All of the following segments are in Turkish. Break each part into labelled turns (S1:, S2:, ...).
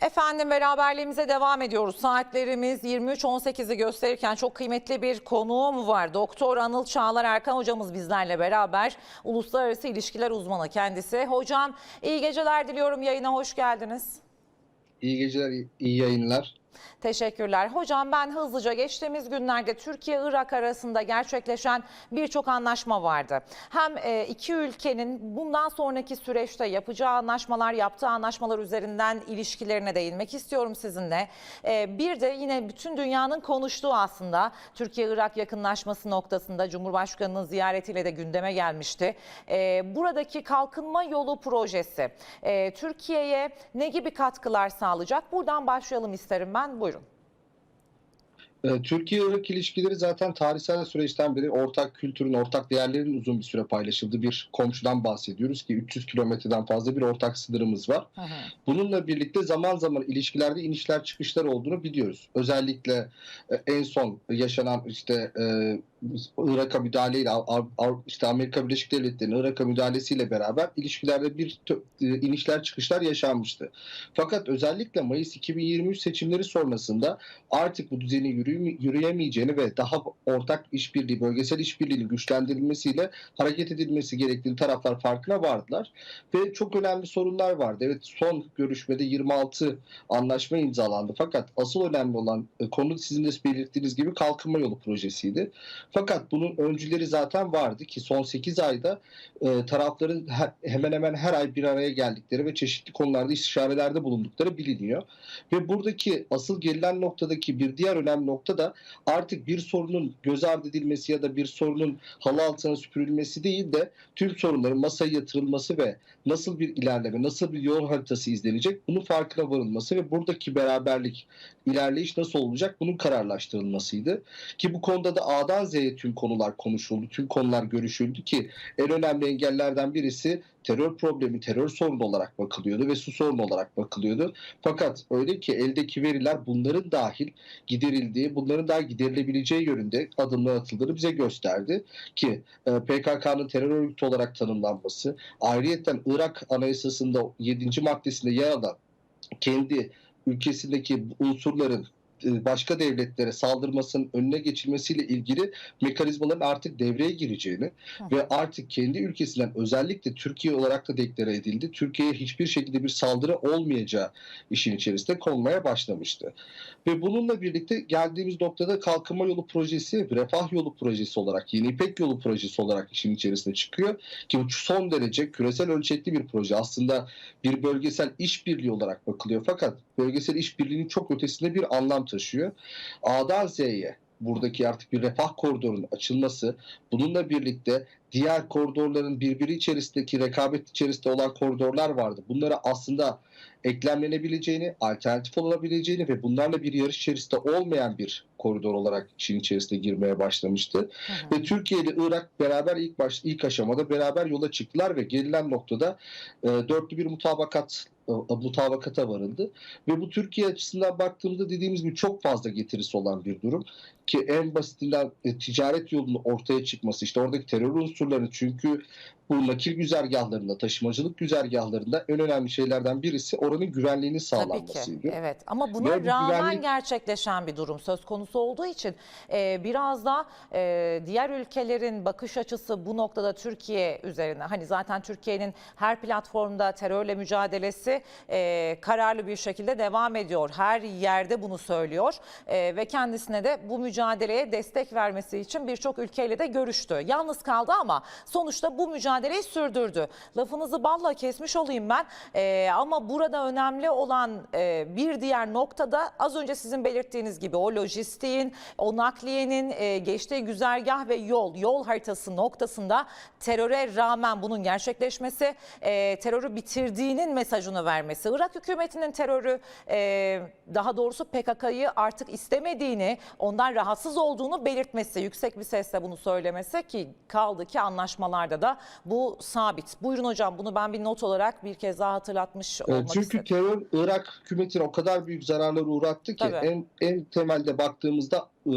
S1: Efendim beraberliğimize devam ediyoruz. Saatlerimiz 23.18'i gösterirken çok kıymetli bir konuğum var. Doktor Anıl Çağlar Erkan hocamız bizlerle beraber. Uluslararası ilişkiler uzmanı kendisi. Hocam iyi geceler diliyorum. Yayına hoş geldiniz.
S2: İyi geceler, iyi yayınlar.
S1: Teşekkürler. Hocam ben hızlıca geçtiğimiz günlerde Türkiye-Irak arasında gerçekleşen birçok anlaşma vardı. Hem e, iki ülkenin bundan sonraki süreçte yapacağı anlaşmalar, yaptığı anlaşmalar üzerinden ilişkilerine değinmek istiyorum sizinle. E, Bir de yine bütün dünyanın konuştuğu aslında Türkiye-Irak yakınlaşması noktasında Cumhurbaşkanı'nın ziyaretiyle de gündeme gelmişti. E, Buradaki kalkınma yolu projesi Türkiye'ye ne gibi katkılar sağlayacak? Buradan başlayalım isterim ben. Buyurun.
S2: Ee, Türkiye-Irak ilişkileri zaten tarihsel süreçten beri ortak kültürün, ortak değerlerin uzun bir süre paylaşıldığı bir komşudan bahsediyoruz ki 300 kilometreden fazla bir ortak sınırımız var.
S1: Hı hı.
S2: Bununla birlikte zaman zaman ilişkilerde inişler çıkışlar olduğunu biliyoruz. Özellikle e, en son yaşanan işte e, Irak'a müdahaleyle işte Amerika Birleşik Devletleri'nin Irak'a müdahalesiyle beraber ilişkilerde bir e, inişler çıkışlar yaşanmıştı. Fakat özellikle Mayıs 2023 seçimleri sonrasında artık bu yürüyeme- yürüyemeyeceğini ve daha ortak işbirliği, bölgesel işbirliğinin güçlendirilmesiyle hareket edilmesi gerektiğini taraflar farkına vardılar. Ve çok önemli sorunlar vardı. Evet son görüşmede 26 anlaşma imzalandı. Fakat asıl önemli olan e, konu sizin de belirttiğiniz gibi kalkınma yolu projesiydi. Fakat bunun öncüleri zaten vardı ki son 8 ayda e, tarafların he- hemen hemen her ay bir araya geldikleri ve çeşitli konularda istişarelerde bulundukları biliniyor. Ve buradaki asıl gelinen noktadaki bir diğer önemli nokta da artık bir sorunun göz ardı edilmesi ya da bir sorunun halı altına süpürülmesi değil de tüm sorunların masaya yatırılması ve nasıl bir ilerleme, nasıl bir yol haritası izlenecek bunun farkına varılması ve buradaki beraberlik, ilerleyiş nasıl olacak bunun kararlaştırılmasıydı. Ki bu konuda da A'dan Z'ye tüm konular konuşuldu, tüm konular görüşüldü ki en önemli engellerden birisi terör problemi, terör sorunu olarak bakılıyordu ve su sorunu olarak bakılıyordu. Fakat öyle ki eldeki veriler bunların dahil giderildiği, bunların daha giderilebileceği yönünde adımlar atıldığını bize gösterdi. Ki e, PKK'nın terör örgütü olarak tanımlanması, ayrıyeten Irak Anayasası'nda 7. maddesinde yer alan kendi ülkesindeki unsurların başka devletlere saldırmasının önüne geçilmesiyle ilgili mekanizmaların artık devreye gireceğini
S1: Hı.
S2: ve artık kendi ülkesinden özellikle Türkiye olarak da deklare edildi. Türkiye'ye hiçbir şekilde bir saldırı olmayacağı işin içerisinde konmaya başlamıştı. Ve bununla birlikte geldiğimiz noktada kalkınma yolu projesi, refah yolu projesi olarak, yeni İpek yolu projesi olarak işin içerisine çıkıyor. Ki bu son derece küresel ölçekli bir proje. Aslında bir bölgesel işbirliği olarak bakılıyor. Fakat bölgesel işbirliğinin çok ötesinde bir anlam taşıyor. A'dan Z'ye buradaki artık bir refah koridorunun açılması, bununla birlikte diğer koridorların birbiri içerisindeki rekabet içerisinde olan koridorlar vardı. Bunlara aslında eklemlenebileceğini, alternatif olabileceğini ve bunlarla bir yarış içerisinde olmayan bir koridor olarak işin içerisine girmeye başlamıştı.
S1: Hı hı.
S2: Ve Türkiye ile Irak beraber ilk baş ilk aşamada beraber yola çıktılar ve gelinen noktada e, dörtlü bir mutabakat e, mutabakata varıldı. Ve bu Türkiye açısından baktığımızda dediğimiz gibi çok fazla getirisi olan bir durum ki en basitinden e, ticaret yolunun ortaya çıkması işte oradaki terör unsurlarını çünkü bu nakil güzergahlarında, taşımacılık güzergahlarında en önemli şeylerden birisi oranın güvenliğinin
S1: Tabii
S2: sağlanmasıydı.
S1: ki. Evet ama buna
S2: Ve
S1: rağmen
S2: güvenlik-
S1: gerçekleşen bir durum söz konusu olduğu için e, biraz da e, diğer ülkelerin bakış açısı bu noktada Türkiye üzerine. Hani zaten Türkiye'nin her platformda terörle mücadelesi e, kararlı bir şekilde devam ediyor. Her yerde bunu söylüyor E, ve kendisine de bu mücadeleye destek vermesi için birçok ülkeyle de görüştü. Yalnız kaldı ama sonuçta bu mücadeleyi sürdürdü. Lafınızı balla kesmiş olayım ben E, ama burada önemli olan e, bir diğer noktada az önce sizin belirttiğiniz gibi o lojistiğin, o nakliyenin e, geçtiği güzergah ve yol, yol haritası noktasında teröre rağmen bunun gerçekleşmesi, e, terörü bitirdiğinin mesajını vermesi, Irak hükümetinin terörü e, daha doğrusu PKK'yı artık istemediğini, ondan rahatsız olduğunu belirtmesi, yüksek bir sesle bunu söylemesi ki kaldı ki anlaşmalarda da bu sabit. Buyurun hocam bunu ben bir not olarak bir kez daha hatırlatmış
S2: E,
S1: olmak
S2: Çünkü
S1: istedim.
S2: terör Irak hükümetine o kadar büyük zararlar uğrattı ki
S1: Tabii.
S2: en en temelde baktığımızda e,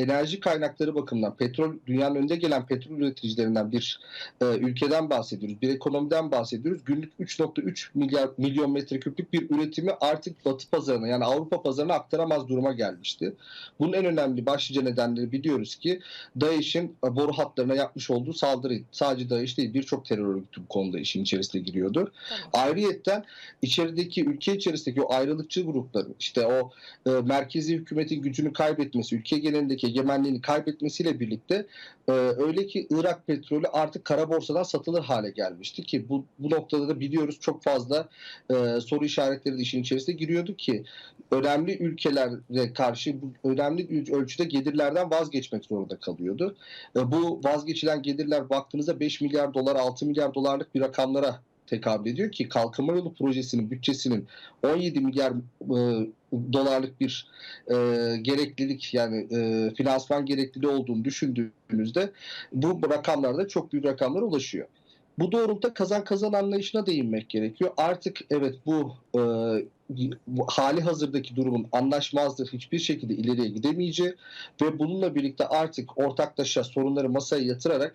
S2: enerji kaynakları bakımından petrol dünyanın önde gelen petrol üreticilerinden bir e, ülkeden bahsediyoruz. Bir ekonomiden bahsediyoruz. Günlük 3.3 milyar milyon metreküplük bir üretimi artık Batı pazarına yani Avrupa pazarına aktaramaz duruma gelmişti. Bunun en önemli başlıca nedenleri biliyoruz ki DAEŞ'in boru hatlarına yapmış olduğu saldırı. Sadece DAEŞ değil birçok terör örgütü bu konuda işin içerisine giriyordu.
S1: Tamam.
S2: Ayrıyetten içerideki ülke içerisindeki o ayrılıkçı grupların işte o e, merkezi hükümetin gücünü kaybetmesi, ülke genelindeki egemenliğini kaybetmesiyle birlikte e, öyle ki Irak petrolü artık kara borsadan satılır hale gelmişti ki bu, bu noktada da biliyoruz çok fazla e, soru işaretleri de işin içerisine giriyordu ki önemli ülkelere karşı önemli ölçüde gelirlerden vazgeçmek zorunda kalıyordu. E, bu vazgeçilen gelirler baktığınızda 5 milyar dolar, 6 milyar dolarlık bir rakamlara tekabül ediyor ki kalkınma yolu projesinin bütçesinin 17 milyar e, dolarlık bir e, gereklilik yani e, finansman gerekliliği olduğunu düşündüğümüzde bu rakamlarda çok büyük rakamlara ulaşıyor. Bu doğrultuda kazan kazan anlayışına değinmek gerekiyor. Artık evet bu, e, hali hazırdaki durumun anlaşmazlığı hiçbir şekilde ileriye gidemeyeceği ve bununla birlikte artık ortaklaşa sorunları masaya yatırarak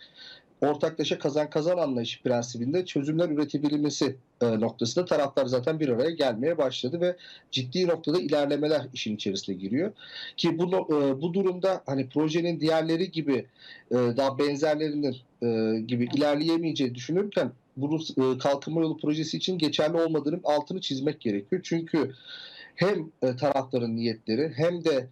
S2: ortaklaşa kazan kazan anlayışı prensibinde çözümler üretebilmesi e, noktasında taraflar zaten bir araya gelmeye başladı ve ciddi noktada ilerlemeler işin içerisine giriyor. Ki bu e, bu durumda hani projenin diğerleri gibi e, daha benzerlerinin gibi ilerleyemeyeceği düşünürken bunu kalkınma yolu projesi için geçerli olmadığının altını çizmek gerekiyor. Çünkü hem tarafların niyetleri hem de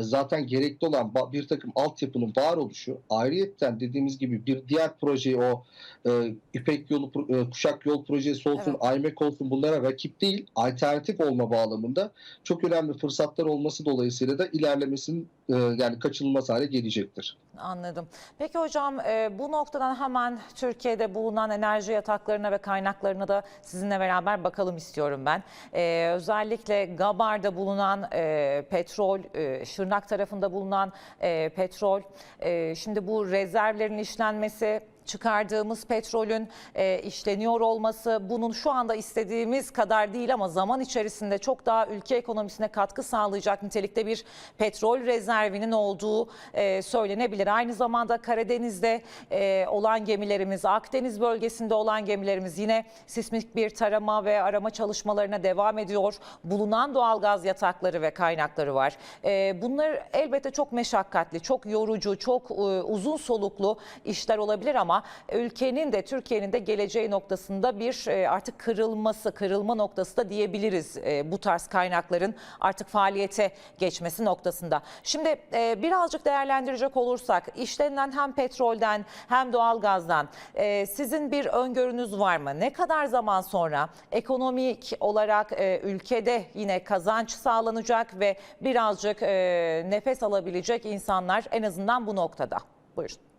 S2: zaten gerekli olan bir takım altyapının var oluşu ayrıyetten dediğimiz gibi bir diğer projeyi o e, İpek yolu e, kuşak yol projesi olsun IMEC olsun bunlara rakip değil alternatif olma bağlamında çok önemli fırsatlar olması dolayısıyla da ilerlemesinin e, yani kaçınılmaz hale gelecektir.
S1: Anladım. Peki hocam e, bu noktadan hemen Türkiye'de bulunan enerji yataklarına ve kaynaklarına da sizinle beraber bakalım istiyorum ben. E, özellikle Gabar'da bulunan e, petrol, e, Şırnak tarafında bulunan e, petrol, e, şimdi bu rezervlerin işlenmesi çıkardığımız petrolün e, işleniyor olması bunun şu anda istediğimiz kadar değil ama zaman içerisinde çok daha ülke ekonomisine katkı sağlayacak nitelikte bir petrol rezervinin olduğu e, söylenebilir. Aynı zamanda Karadeniz'de e, olan gemilerimiz, Akdeniz bölgesinde olan gemilerimiz yine sismik bir tarama ve arama çalışmalarına devam ediyor. Bulunan doğalgaz yatakları ve kaynakları var. E, bunlar elbette çok meşakkatli, çok yorucu, çok e, uzun soluklu işler olabilir ama ülkenin de Türkiye'nin de geleceği noktasında bir e, artık kırılması, kırılma noktası da diyebiliriz e, bu tarz kaynakların artık faaliyete geçmesi noktasında. Şimdi e, birazcık değerlendirecek olursak işlenen hem petrolden hem doğalgazdan e, sizin bir öngörünüz var mı? Ne kadar zaman sonra ekonomik olarak e, ülkede yine kazanç sağlanacak ve birazcık e, nefes alabilecek insanlar en azından bu noktada? Buyurun.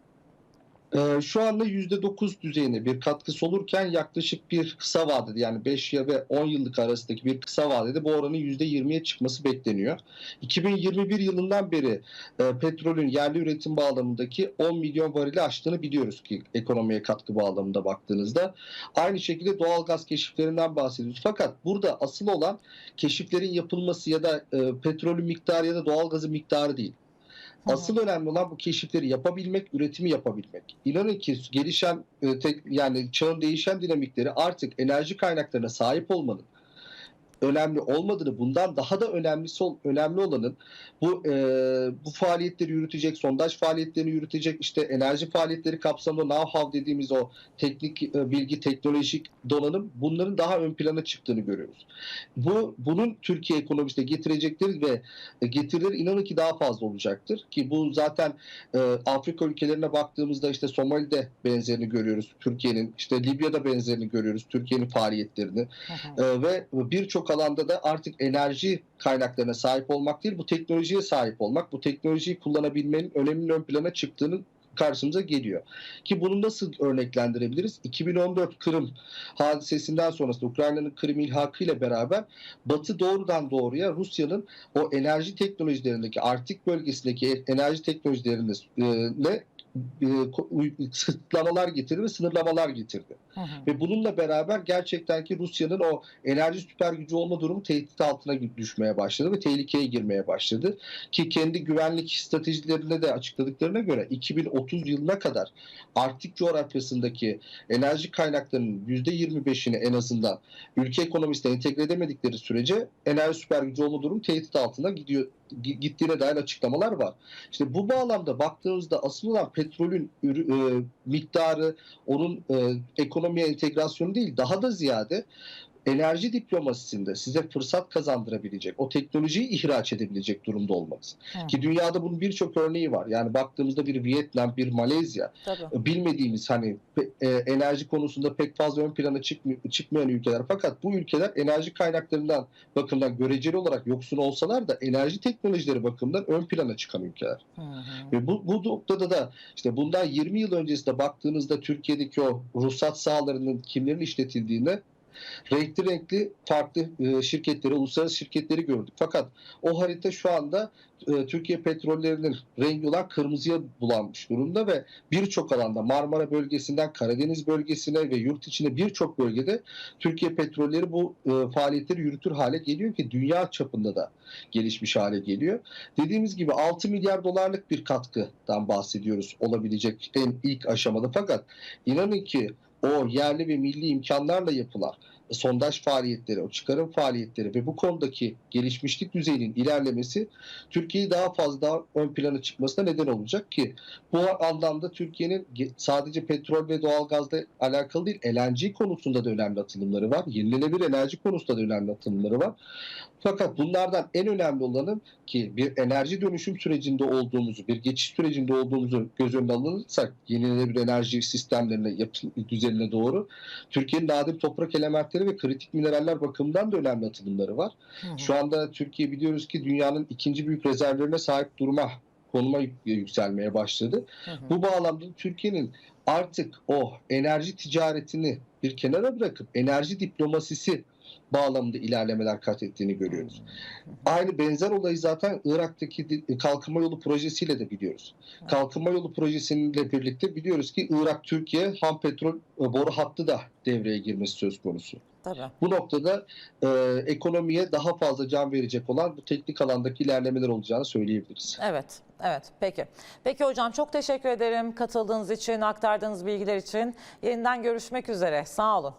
S2: Ee, şu anda %9 düzeyinde bir katkısı olurken yaklaşık bir kısa vadede yani 5 ya ve 10 yıllık arasındaki bir kısa vadede bu oranın %20'ye çıkması bekleniyor. 2021 yılından beri e, petrolün yerli üretim bağlamındaki 10 milyon varili aştığını biliyoruz ki ekonomiye katkı bağlamında baktığınızda. Aynı şekilde doğal gaz keşiflerinden bahsediyoruz. Fakat burada asıl olan keşiflerin yapılması ya da e, petrolün miktarı ya da doğal gazın miktarı değil. Asıl önemli olan bu keşifleri yapabilmek, üretimi yapabilmek. İnanın ki gelişen e, yani çağın değişen dinamikleri artık enerji kaynaklarına sahip olmanın önemli olmadığını, bundan daha da önemlisi önemli olanın bu e, bu faaliyetleri yürütecek, sondaj faaliyetlerini yürütecek, işte enerji faaliyetleri kapsamında know-how dediğimiz o teknik e, bilgi, teknolojik donanım bunların daha ön plana çıktığını görüyoruz. Bu bunun Türkiye ekonomisine getirecekleri ve e, getirileri inanın ki daha fazla olacaktır ki bu zaten e, Afrika ülkelerine baktığımızda işte Somali'de benzerini görüyoruz Türkiye'nin işte Libya'da benzerini görüyoruz Türkiye'nin faaliyetlerini ee, ve birçok alanda da artık enerji kaynaklarına sahip olmak değil bu teknolojiye sahip olmak bu teknolojiyi kullanabilmenin öneminin ön plana çıktığını karşımıza geliyor. Ki bunu nasıl örneklendirebiliriz? 2014 Kırım hadisesinden sonrasında Ukrayna'nın Kırım ilhakı ile beraber Batı doğrudan doğruya Rusya'nın o enerji teknolojilerindeki Arktik bölgesindeki enerji teknolojilerine e, e, kısıtlamalar getirdi ve sınırlamalar getirdi. Ve bununla beraber gerçekten ki Rusya'nın o enerji süper gücü olma durumu tehdit altına düşmeye başladı ve tehlikeye girmeye başladı. Ki kendi güvenlik stratejilerinde de açıkladıklarına göre 2030 yılına kadar Arktik coğrafyasındaki enerji kaynaklarının %25'ini en azından ülke ekonomisine entegre edemedikleri sürece enerji süper gücü olma durumu tehdit altına gidiyor gi- gittiğine dair açıklamalar var. İşte bu bağlamda baktığımızda asıl olan petrolün e, miktarı, onun e, ekonomiye entegrasyonu değil, daha da ziyade enerji diplomasisinde size fırsat kazandırabilecek, o teknolojiyi ihraç edebilecek durumda olmanız.
S1: Hı.
S2: Ki dünyada bunun birçok örneği var. Yani baktığımızda bir Vietnam, bir Malezya,
S1: Tabii.
S2: bilmediğimiz hani e, enerji konusunda pek fazla ön plana çıkmıyor, çıkmayan ülkeler. Fakat bu ülkeler enerji kaynaklarından bakımdan göreceli olarak yoksun olsalar da enerji teknolojileri bakımından ön plana çıkan ülkeler.
S1: Hı hı.
S2: Ve bu, bu noktada da işte bundan 20 yıl öncesinde baktığınızda Türkiye'deki o ruhsat sahalarının kimlerin işletildiğine renkli renkli farklı e, şirketleri, uluslararası şirketleri gördük. Fakat o harita şu anda e, Türkiye petrollerinin rengi olan kırmızıya bulanmış durumda ve birçok alanda Marmara bölgesinden Karadeniz bölgesine ve yurt içinde birçok bölgede Türkiye petrolleri bu e, faaliyetleri yürütür hale geliyor ki dünya çapında da gelişmiş hale geliyor. Dediğimiz gibi 6 milyar dolarlık bir katkıdan bahsediyoruz olabilecek en ilk aşamada fakat inanın ki o yerli ve milli imkanlarla yapılan sondaj faaliyetleri, o çıkarım faaliyetleri ve bu konudaki gelişmişlik düzeyinin ilerlemesi Türkiye'yi daha fazla daha ön plana çıkmasına neden olacak ki bu anlamda Türkiye'nin sadece petrol ve doğalgazla alakalı değil LNG konusunda da önemli atılımları var. Yenilenebilir enerji konusunda da önemli atılımları var. Fakat bunlardan en önemli olanın ki bir enerji dönüşüm sürecinde olduğumuzu, bir geçiş sürecinde olduğumuzu göz önüne alırsak yenilenebilir enerji sistemlerine, yapı düzenine doğru Türkiye'nin nadir toprak elementleri ve kritik mineraller bakımından da önemli atılımları var.
S1: Hı hı.
S2: Şu anda Türkiye biliyoruz ki dünyanın ikinci büyük rezervlerine sahip duruma konuma yük- yükselmeye başladı.
S1: Hı hı.
S2: Bu bağlamda Türkiye'nin artık o enerji ticaretini bir kenara bırakıp enerji diplomasisi bağlamında ilerlemeler kat ettiğini görüyoruz. Aynı benzer olayı zaten Irak'taki kalkınma yolu projesiyle de biliyoruz. Kalkınma yolu projesiyle birlikte biliyoruz ki Irak Türkiye ham petrol e, boru hattı da devreye girmesi söz konusu.
S1: Tabii.
S2: Bu noktada e, ekonomiye daha fazla can verecek olan bu teknik alandaki ilerlemeler olacağını söyleyebiliriz.
S1: Evet, evet. Peki. Peki hocam çok teşekkür ederim katıldığınız için, aktardığınız bilgiler için. Yeniden görüşmek üzere. Sağ olun.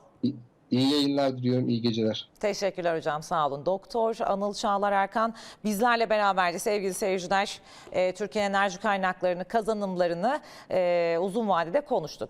S2: İyi yayınlar diliyorum, iyi geceler.
S1: Teşekkürler hocam sağ olun. Doktor Anıl Çağlar Erkan bizlerle beraberdi sevgili seyirciler. E, Türkiye enerji kaynaklarını, kazanımlarını e, uzun vadede konuştuk.